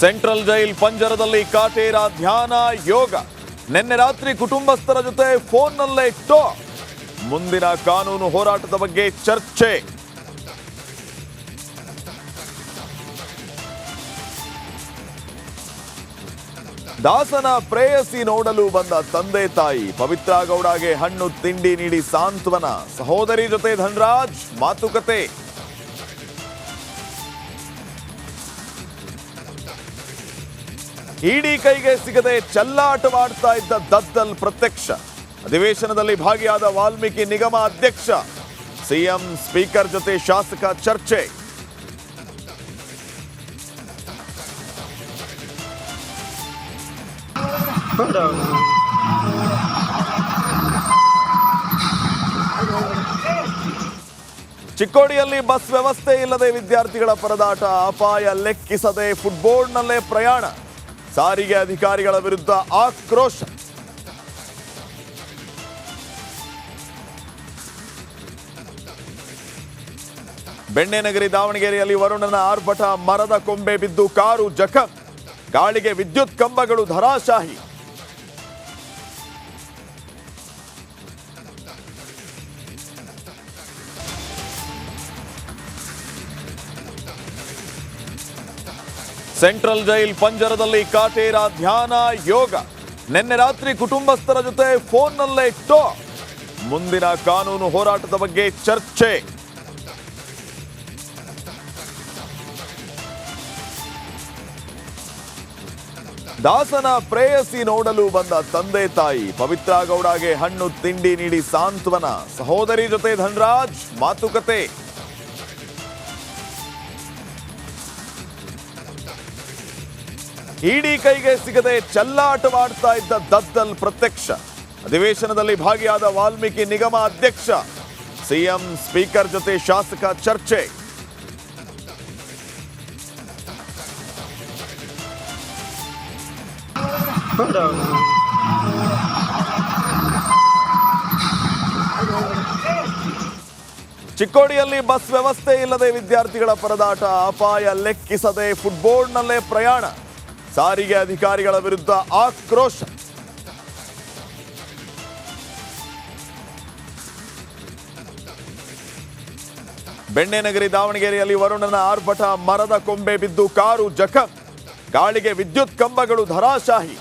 Central jail ಪಂಜರದಲ್ಲಿ ಕಾಟೇರ ಧ್ಯಾನ ಯೋಗ. ನಿನ್ನೆ ರಾತ್ರಿ ಕುಟುಂಬಸ್ಥರ ಜೊತೆ ಫೋನ್ನಲ್ಲೇ ಟೋ ಮುಂದಿನ ಕಾನೂನು ಹೋರಾಟದ ಬಗ್ಗೆ ಚರ್ಚೆ. ದಾಸನ ಪ್ರೇಯಸಿ ನೋಡಲು ಬಂದ ತಂದೆ ತಾಯಿ ಪವಿತ್ರ ಗೌಡಗೆ ಹಣ್ಣು ತಿಂಡಿ ನೀಡಿ ಸಾಂತ್ವನ. ಸಹೋದರಿ ಜೊತೆ ಧನ್ರಾಜ್ ಮಾತುಕತೆ. ಇಡಿ ಕೈಗೆ ಸಿಗದೆ ಚಲ್ಲಾಟವಾಡ್ತಾ ಇದ್ದ ದದ್ದಲ್ ಪ್ರತ್ಯಕ್ಷ. ಅಧಿವೇಶನದಲ್ಲಿ ಭಾಗಿಯಾದ ವಾಲ್ಮೀಕಿ ನಿಗಮ ಅಧ್ಯಕ್ಷ, ಸಿಎಂ ಸ್ಪೀಕರ್ ಜೊತೆ ಶಾಸಕ ಚರ್ಚೆ. ಚಿಕ್ಕೋಡಿಯಲ್ಲಿ ಬಸ್ ವ್ಯವಸ್ಥೆ ಇಲ್ಲದೆ ವಿದ್ಯಾರ್ಥಿಗಳ ಪರದಾಟ ಅಪಾಯ ಲೆಕ್ಕಿಸದೆ ಫುಟ್ಬೋರ್ಡ್ನಲ್ಲೇ ಪ್ರಯಾಣ. ಸಾರಿಗೆ ಅಧಿಕಾರಿಗಳ ವಿರುದ್ಧ ಆಕ್ರೋಶ. ಬೆಣ್ಣೆನಗರಿ ದಾವಣಗೆರೆಯಲ್ಲಿ ವರುಣನ ಆರ್ಭಟ ಮರದ ಕೊಂಬೆ ಬಿದ್ದು ಕಾರು ಜಖಂ. ಗಾಳಿಗೆ ವಿದ್ಯುತ್ ಕಂಬಗಳು ಧರಾಶಾಹಿ. ಸೆಂಟ್ರಲ್ ಜೈಲ್ ಪಂಜರದಲ್ಲಿ ಕಾಟೇರ ಧ್ಯಾನ ಯೋಗ. ನಿನ್ನೆ ರಾತ್ರಿ ಕುಟುಂಬಸ್ಥರ ಜೊತೆ ಫೋನ್ನಲ್ಲೇ ಟೋ ಮುಂದಿನ ಕಾನೂನು ಹೋರಾಟದ ಬಗ್ಗೆ ಚರ್ಚೆ. ದಾಸನ ಪ್ರೇಯಸಿ ನೋಡಲು ಬಂದ ತಂದೆ ತಾಯಿ ಪವಿತ್ರ ಗೌಡಗೆ ಹಣ್ಣು ತಿಂಡಿ ನೀಡಿ ಸಾಂತ್ವನ. ಸಹೋದರಿ ಜೊತೆ ಧನ್ರಾಜ್ ಮಾತುಕತೆ. ಇಡಿ ಕೈಗೆ ಸಿಗದೆ ಚಲ್ಲಾಟವಾಡ್ತಾ ಇದ್ದ ದದ್ದಲ್ ಪ್ರತ್ಯಕ್ಷ. ಅಧಿವೇಶನದಲ್ಲಿ ಭಾಗಿಯಾದ ವಾಲ್ಮೀಕಿ ನಿಗಮ ಅಧ್ಯಕ್ಷ, ಸಿಎಂ ಸ್ಪೀಕರ್ ಜೊತೆ ಶಾಸಕ ಚರ್ಚೆ. ಚಿಕ್ಕೋಡಿಯಲ್ಲಿ ಬಸ್ ವ್ಯವಸ್ಥೆ ಇಲ್ಲದೆ ವಿದ್ಯಾರ್ಥಿಗಳ ಪರದಾಟ ಅಪಾಯ ಲೆಕ್ಕಿಸದೆ ಫುಟ್ಬೋರ್ಡ್ನಲ್ಲೇ ಪ್ರಯಾಣ. ಸಾರಿಗೆ ಅಧಿಕಾರಿಗಳ ವಿರುದ್ಧ ಆಕ್ರೋಶ. ಬೆಣ್ಣೆನಗರಿ ದಾವಣಗೆರೆಯಲ್ಲಿ ವರುಣನ ಆರ್ಭಟ ಮರದ ಕೊಂಬೆ ಬಿದ್ದು ಕಾರು ಜಖಂ. ಗಾಳಿಗೆ ವಿದ್ಯುತ್ ಕಂಬಗಳು ಧರಾಶಾಹಿ.